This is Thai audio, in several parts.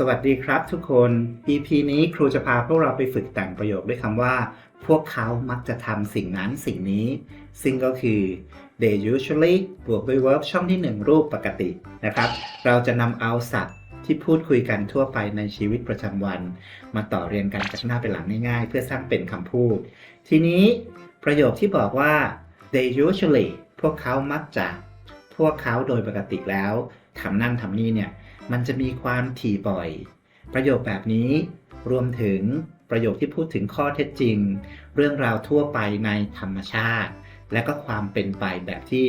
สวัสดีครับทุกคน EP นี้ครูจะพาพวกเราไปฝึกแต่งประโยคด้วยคำว่า พวกเขามักจะทำสิ่งนั้นสิ่งนี้ ซึ่งก็คือ they usually บวกด้วย verb ช่องที่ 1 รูปปกตินะครับ เราจะนำเอาศัพท์ที่พูดคุยกันทั่วไปในชีวิตประจำวัน มาต่อเรียนกันจากหน้าไปหลังง่ายๆ เพื่อสร้างเป็นคำพูด ทีนี้ประโยคที่บอกว่า they usually พวกเขามักจะ พวกเขาโดยปกติแล้วทำนั่นทำนี่เนี่ย มันจะมีความถี่บ่อย ประโยคแบบนี้รวมถึงประโยคที่พูดถึงข้อเท็จจริง เรื่องราวทั่วไปในธรรมชาติ และก็ความเป็นไปแบบที่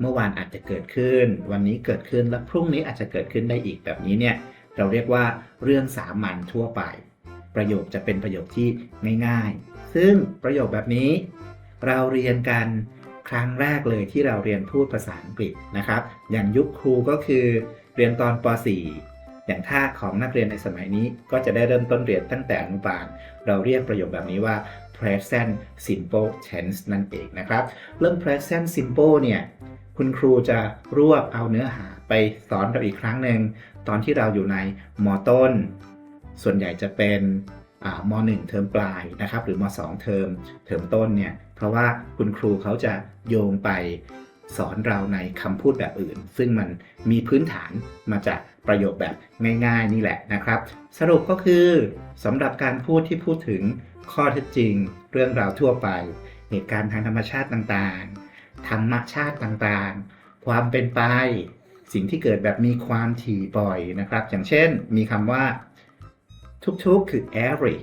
เมื่อวานอาจจะเกิดขึ้น วันนี้เกิดขึ้นและพรุ่งนี้อาจจะเกิดขึ้นได้อีกแบบนี้เนี่ยเราเรียกว่าเรื่องสามัญทั่วไป ประโยคจะเป็นประโยคที่ง่ายๆ ซึ่งประโยคแบบนี้ เราเรียนกันครั้งแรกเลยที่เราเรียนพูดภาษาอังกฤษนะครับ อย่างยุคครูก็คือ เรียนตอนป .4 อย่างท่าของนักเรียนในสมัยนี้ก็จะได้เริ่มต้นเรียนตั้งแต่อนุบาล เราเรียกประโยคแบบนี้ว่า present simple tense นั่นเองนะครับ เรื่อง present simple เนี่ย คุณครูจะรวบเอาเนื้อหาไปสอนเราอีกครั้งหนึ่ง ตอนที่เราอยู่ในมต้น ส่วนใหญ่จะเป็นม 1 เทอมปลายนะครับ หรือม 2 เทอมเทอมต้นเนี่ย เพราะว่าคุณครูเขาจะโยงไป สอนเราในคำพูดแบบอื่น ซึ่งมันมีพื้นฐานมาจากประโยคแบบง่ายๆ นี่แหละนะครับ สรุปก็คือสำหรับการพูดที่พูดถึงข้อเท็จจริง เรื่องราวทั่วไป เหตุการณ์ทางธรรมชาติต่างๆ ธรรมชาติต่างๆ ความเป็นไป สิ่งที่เกิดแบบมีความถี่บ่อยนะครับ อย่างเช่นมีคำว่า ทุกๆ คือ every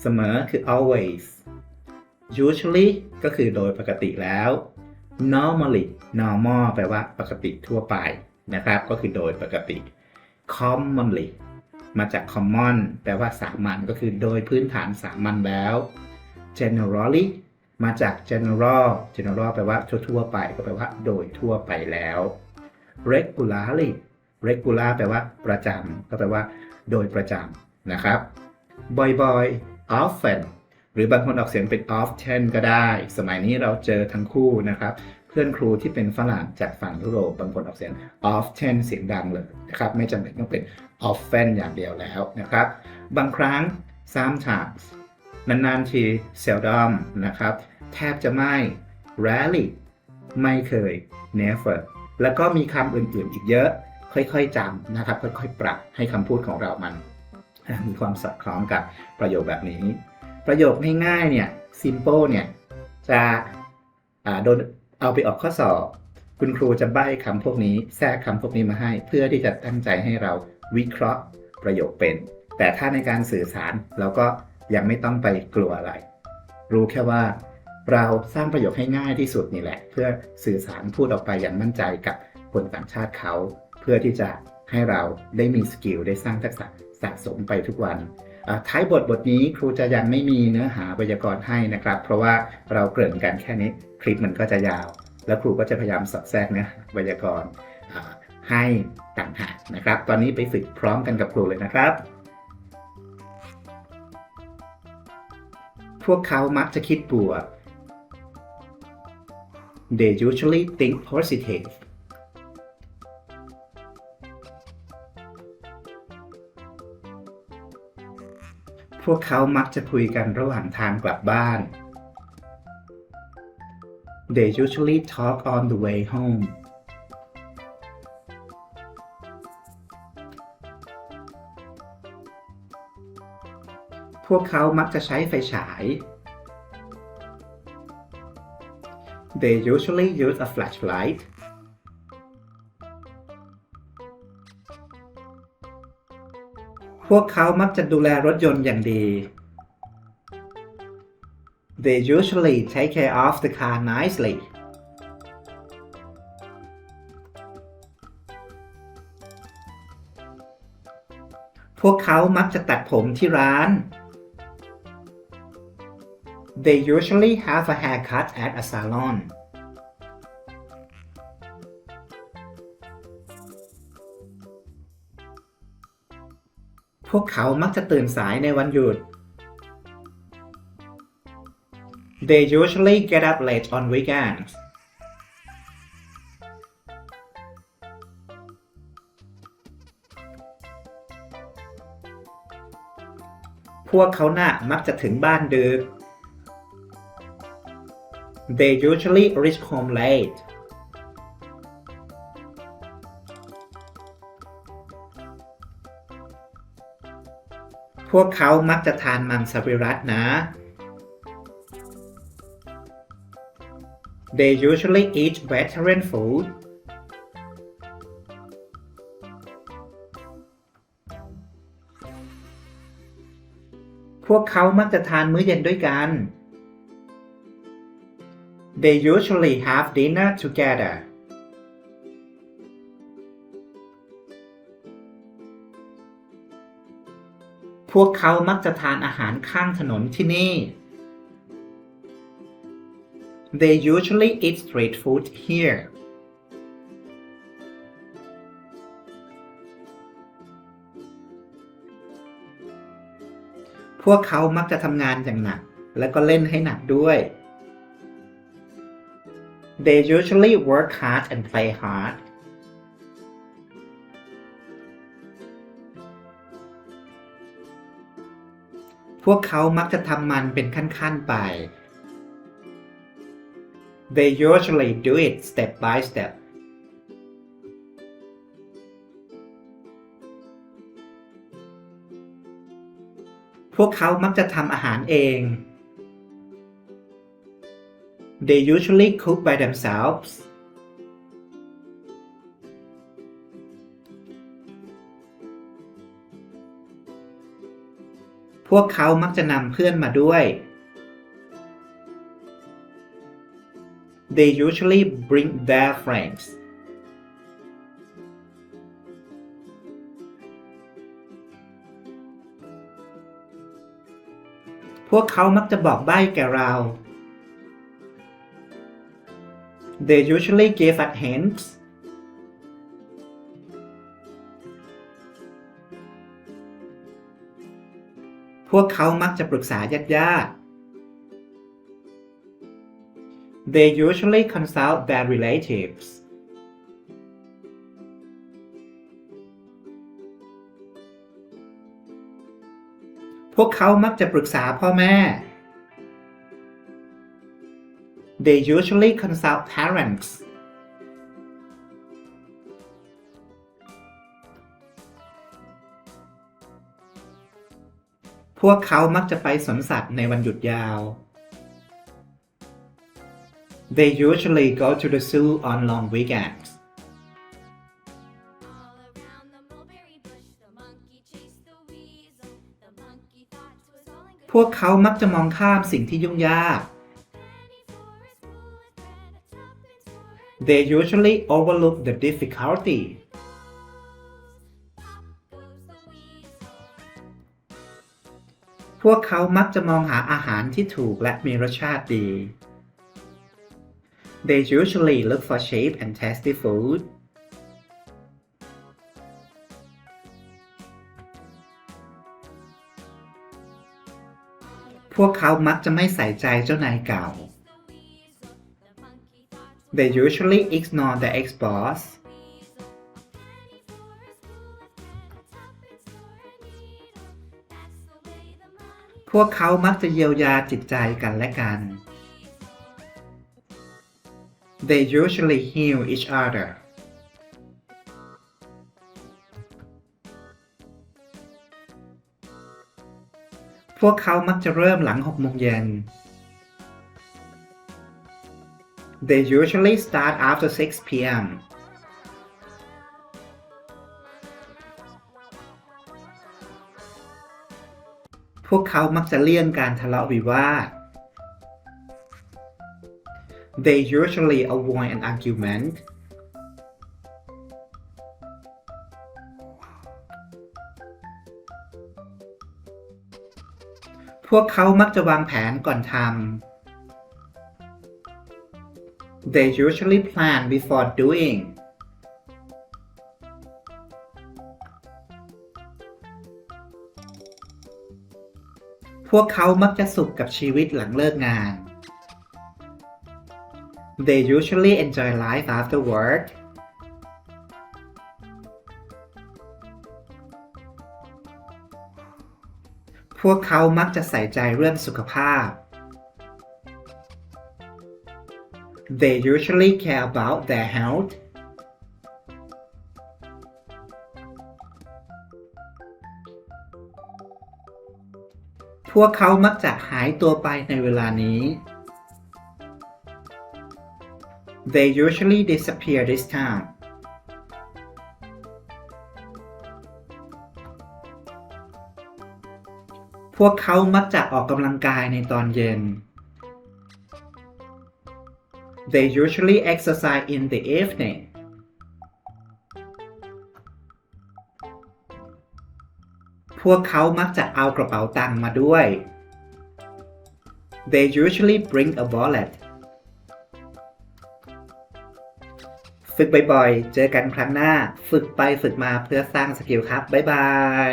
เสมอคือ always usually ก็คือโดยปกติแล้ว normally normal แปลว่าปกติทั่วไปนะครับ ก็คือโดยปกติ commonly มาจาก common แปลว่าสามัญก็คือโดยพื้นฐานสามัญแล้ว generally มาจาก general general แปลว่าทั่วๆไปก็แปลว่า โดยทั่วไปแล้ว regularly regular แปลว่าประจำก็แปลว่า โดยประจำนะครับ บ่อยๆ often รือบางคนออกเสียงเป็น often ก็ได้ สมัยนี้เราเจอทั้งคู่นะครับ เพื่อนครูที่เป็นฝรั่งจากฝั่งยุโรปบางคนออกเสียง often เสียงดังเลยนะครับไม่จำเป็นต้องเป็น often อย่างเดียวแล้วนะครับ บางครั้ง sometimes นานๆที seldom นะครับ แทบจะไม่ rarely ไม่เคย never แล้วก็มีคำอื่นๆอีกเยอะ ค่อยๆจำนะครับ ค่อยๆ ปรับให้คำพูดของเรามัน มีความสอดคล้องกับประโยคแบบนี้ ประโยคง่ายๆเนี่ย simple เนี่ย จะโดนเอาไปออกข้อสอบ คุณครูจะใบ้คำพวกนี้ แทรกคำพวกนี้มาให้ เพื่อที่จะตั้งใจให้เราวิเคราะห์ประโยคเป็น แต่ถ้าในการสื่อสารเราก็ยังไม่ต้องไปกลัวอะไร รู้แค่ว่าเราสร้างประโยคให้ง่ายที่สุดนี่แหละ เพื่อสื่อสารพูดออกไปอย่างมั่นใจกับคนต่างชาติเขา เพื่อที่จะให้เราได้มีสกิลได้สร้างทักษะสะสมไปทุกวัน ท้ายบทบทนี้ครูจะยังไม่มีเนื้อหาไวยากรณ์ให้นะครับ เพราะว่าเราเกริ่นกันแค่นี้คลิปมันก็จะยาว แล้วครูก็จะพยายามสอดแทรกเนื้อไวยากรณ์ให้ต่างหากนะครับ ตอนนี้ไปฝึกพร้อมกันกับครูเลยนะครับ พวกเขามักจะคิดบวก They usually think positive พวกเขามักจะคุยกันระหว่างทางกลับบ้าน They usually talk on the way home พวกเขามักจะใช้ไฟฉาย They usually use a flashlight พวกเขามักจะดูแลรถยนต์อย่างดี They usually take care of the car nicely พวกเขามักจะตัดผมที่ร้าน They usually have a haircut at a salon พวกเขามักจะตื่นสายในวันหยุด They usually get up late on weekends พวกเขาหน้ามักจะถึงบ้านดึก They usually reach home late พวกเขามักจะทานมังสวิรัตนะ They usually eat vegetarian food. พวกเขามักจะทานมื้อเย็นด้วยกัน They usually have dinner together. พวกเขามักจะทานอาหารข้างถนนที่นี่ They usually eat street food here. พวกเขามักจะทำงานอย่างหนัก และก็เล่นให้หนักด้วย They usually work hard and play hard. พวกเขามักจะทำมันเป็นขั้นๆไป They usually do it step by step. พวกเขามักจะทำอาหารเอง They usually cook by themselves. พวกเขามักจะนำเพื่อนมาด้วย They usually bring their friends. พวกเขามักจะบอกใบ้แก่เรา They usually give us hints. พวกเขามักจะปรึกษาญาติๆ They usually consult their relatives. พวกเขามักจะปรึกษาพ่อแม่ They usually consult parents. พวกเขามักจะไปสวนสัตว์ในวันหยุดยาว They usually go to the zoo on long weekends. พวกเขามักจะมองข้ามสิ่งที่ยุ่งยาก They usually overlook the difficulty. พวกเขามักจะมองหาอาหารที่ถูกและมีรสชาติดี They usually look for cheap and tasty food. พวกเขามักจะไม่ใส่ใจเจ้านายเก่า They usually ignore the ex-boss. วกเขามักจะเยียวยาจิตใจกันและกัน They usually heal each other. พวกเขามักจะเริ่มหลัง6โมงเย็น They usually start after 6 p.m. พวกเขามักจะเลี่ยงการทะเลาะวิวาท They usually avoid an argument. พวกเขามักจะวางแผนก่อนทำ They usually plan before doing. พวกเขามักจะสุขกับชีวิตหลังเลิกงาน They usually enjoy life after work. พวกเขามักจะใส่ใจเรื่องสุขภาพ They usually care about their health. พวกเขามักจะหายตัวไปในเวลานี้ They usually disappear this time. พวกเขามักจะออกกำลังกายในตอนเย็น They usually exercise in the evening. พวกเขามักจะเอากระเป๋าตังค์มาด้วย They usually bring a wallet. ฝึกบ่อยๆ เจอกันครั้งหน้า ฝึกไปฝึกมาเพื่อสร้างสกิลครับ บ๊ายบาย